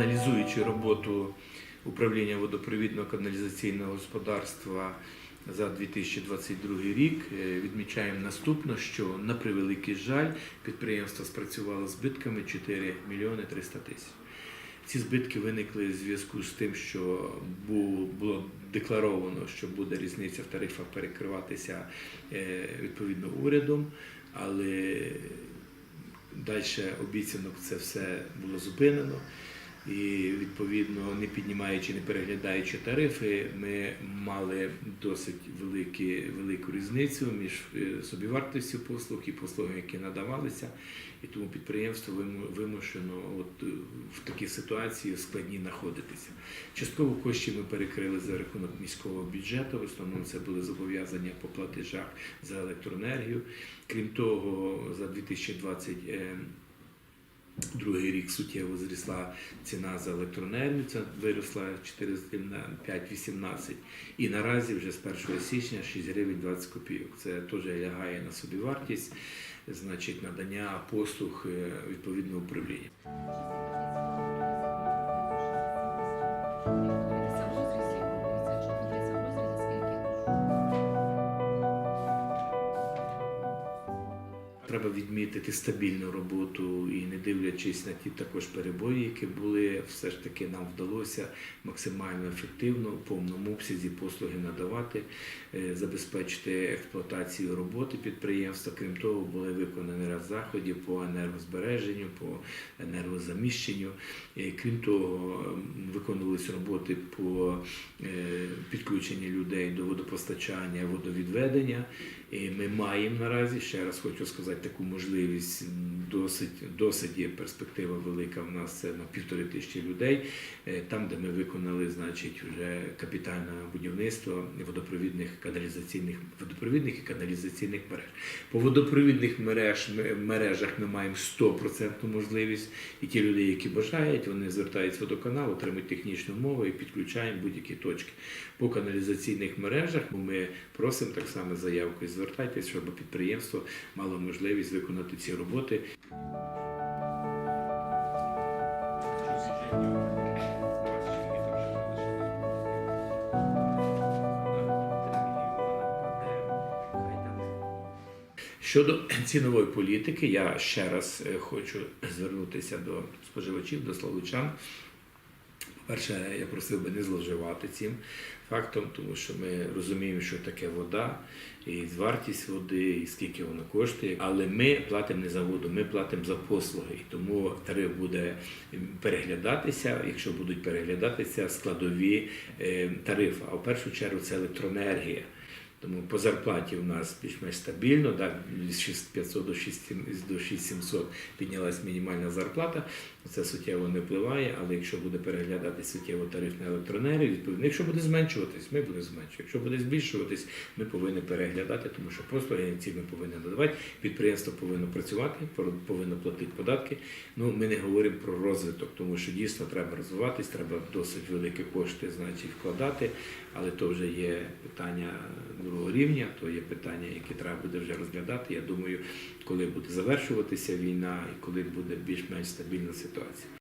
аналізуючи роботу управління водопровідно-каналізаційного господарства за 2022 рік, е, відмічаємо наступно, що на превеликий жаль підприємство спрацювало збитками 4 мільйони 300 тисяч. Ці збитки виникли в зв'язку з тим, що було декларовано, що буде різниця в тарифах перекриватися е, відповідно урядом, але далі обіцянок це все було зупинено. І відповідно, не піднімаючи, не переглядаючи тарифи, ми мали досить великі, велику різницю між е, собівартістю послуг і послугами, які надавалися. І тому підприємство вимушено от, е, в такій ситуації складній знаходитися. Частково коштів ми перекрили за рахунок міського бюджету. В основному це були зобов'язання по платежах за електроенергію. Крім того, за 2020 е, Другий рік суттєво зрісла ціна за електроенергію, це виросла 4 на 5,18. І наразі вже з 1 січня 6 гривень 20 копійок. Це теж лягає на собівартість, значить надання послуг е, відповідного управління. Треба відмітити стабільну роботу і не дивлячись на ті також перебої, які були, все ж таки нам вдалося максимально ефективно в повному обсязі послуги надавати, е, забезпечити експлуатацію роботи підприємства. Крім того, були виконані ряд заходів по енергозбереженню, по енергозаміщенню. Крім того, виконувалися роботи по е, підключенню людей до водопостачання, водовідведення. І ми маємо наразі, ще раз хочу сказати, таку можливість. Досить, досить є перспектива велика в нас це на півтори тисячі людей. Е, Там, де ми виконали, значить, вже капітальне будівництво водопровідних каналізаційних водопровідних і каналізаційних мереж. По водопровідних мереж, мережах ми маємо 100% можливість, і ті люди, які бажають, вони звертаються в водоканал, отримують технічну мову і підключаємо будь-які точки. По каналізаційних мережах ми просимо так само заявкою звертайтесь, щоб підприємство мало можливість виконати ці роботи. Щодо цінової політики, я ще раз е, хочу звернутися до споживачів, до словичан. По-перше, я просив би не зловживати цим фактом, тому що ми розуміємо, що таке вода, і вартість води, і скільки вона коштує. Але ми платимо не за воду, ми платимо за послуги. І тому тариф буде переглядатися, якщо будуть переглядатися складові е, тарифи. А в першу чергу це електроенергія. Тому по зарплаті у нас більш-менш стабільно, так, з 6500 до 6 до 6700 піднялась мінімальна зарплата. Це суттєво не впливає, але якщо буде переглядати суттєво тариф на електроенергію, відповідно, якщо буде зменшуватись, ми будемо зменшувати. Якщо буде збільшуватись, ми повинні переглядати, тому що послуги ці ми повинні надавати. Підприємство повинно працювати, повинно платити податки. Ну, ми не говоримо про розвиток, тому що дійсно треба розвиватись, треба досить великі кошти, значить, вкладати, але то вже є питання другого рівня, то є питання, які треба буде вже розглядати. Я думаю, коли буде завершуватися війна і коли буде більш-менш стабільна ситуація.